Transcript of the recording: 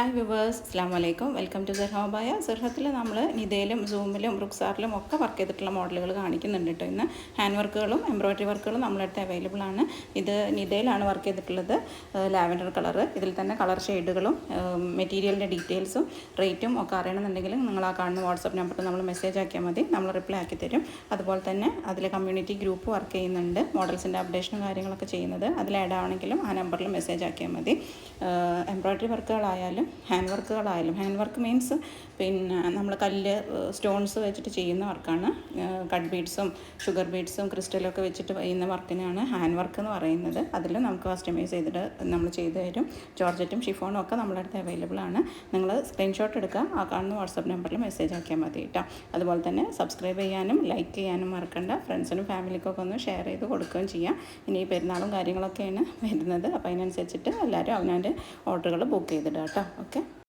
Hi viewers അസ്ലാം വലൈക്കും welcome to സെർഹോബായ സെർഹത്തിൽ നമ്മൾ നിതയിലും സൂമിലും റുക്സാറിലും ഒക്കെ വർക്ക് ചെയ്തിട്ടുള്ള മോഡലുകൾ കാണിക്കുന്നുണ്ട് കേട്ടോ ഇന്ന്. ഹാൻഡ് വർക്കുകളും എംബ്രോയ്ഡറി വർക്കുകളും നമ്മളടുത്ത് അവൈലബിൾ ആണ്. ഇത് നിതയിലാണ് വർക്ക് ചെയ്തിട്ടുള്ളത്. ലാവൻഡർ കളർ ഇതിൽ തന്നെ കളർ ഷെയ്ഡുകളും മെറ്റീരിയലിന്റെ ഡീറ്റെയിൽസും റേറ്റും ഒക്കെ അറിയണമെന്നുണ്ടെങ്കിൽ നിങ്ങൾ ആ കാണുന്ന വാട്സപ്പ് നമ്പറിൽ നമ്മൾ മെസ്സേജ് ആക്കിയാൽ മതി. നമ്മൾ റിപ്ലൈ ആക്കി തരും. അതുപോലെ തന്നെ അതിൽ കമ്മ്യൂണിറ്റി ഗ്രൂപ്പ് വർക്ക് ചെയ്യുന്നുണ്ട്. മോഡൽസിന്റെ അപ്ഡേഷനും കാര്യങ്ങളൊക്കെ ചെയ്യുന്നത്. അതിൽ ആഡ് ആവണമെങ്കിലും ആ നമ്പറിൽ മെസ്സേജ് ആക്കിയാൽ മതി. എംബ്രോയ്ഡറി വർക്കുകളായാലും ഹാൻഡ് വർക്കുകളായാലും ഹാൻഡ് വർക്ക് മീൻസ് പിന്നെ നമ്മൾ കല്ല് സ്റ്റോൺസ് വെച്ചിട്ട് ചെയ്യുന്ന വർക്കാണ്. കട്ട് ബീഡ്സും ഷുഗർ ബീഡ്സും ക്രിസ്റ്റലൊക്കെ വെച്ചിട്ട് ചെയ്യുന്ന വർക്കിനാണ് ഹാൻഡ് വർക്ക് എന്ന് പറയുന്നത്. അതിൽ നമുക്ക് കസ്റ്റമൈസ് ചെയ്തിട്ട് നമ്മൾ ചെയ്തു തരും. ജോർജറ്റും ഷിഫോണും ഒക്കെ നമ്മുടെ അടുത്ത് അവൈലബിൾ ആണ്. നിങ്ങൾ സ്ക്രീൻഷോട്ട് എടുക്കുക ആ കാണുന്ന വാട്സപ്പ് നമ്പറിൽ മെസ്സേജ് ആക്കിയാൽ മതി കേട്ടോ അതുപോലെ തന്നെ സബ്സ്ക്രൈബ് ചെയ്യാനും ലൈക്ക് ചെയ്യാനും മറക്കണ്ട. ഫ്രണ്ട്സിനും ഫാമിലിക്കൊക്കെ ഒന്ന് ഷെയർ ചെയ്ത് കൊടുക്കുകയും ചെയ്യാം. ഇനി പെരുന്നാളും കാര്യങ്ങളൊക്കെയാണ് വരുന്നത്. അപ്പോൾ അതിനനുസരിച്ചിട്ട് എല്ലാവരും അവനവന്റെ ഓർഡറുകൾ ബുക്ക് ചെയ്തിടാം കേട്ടോ okay?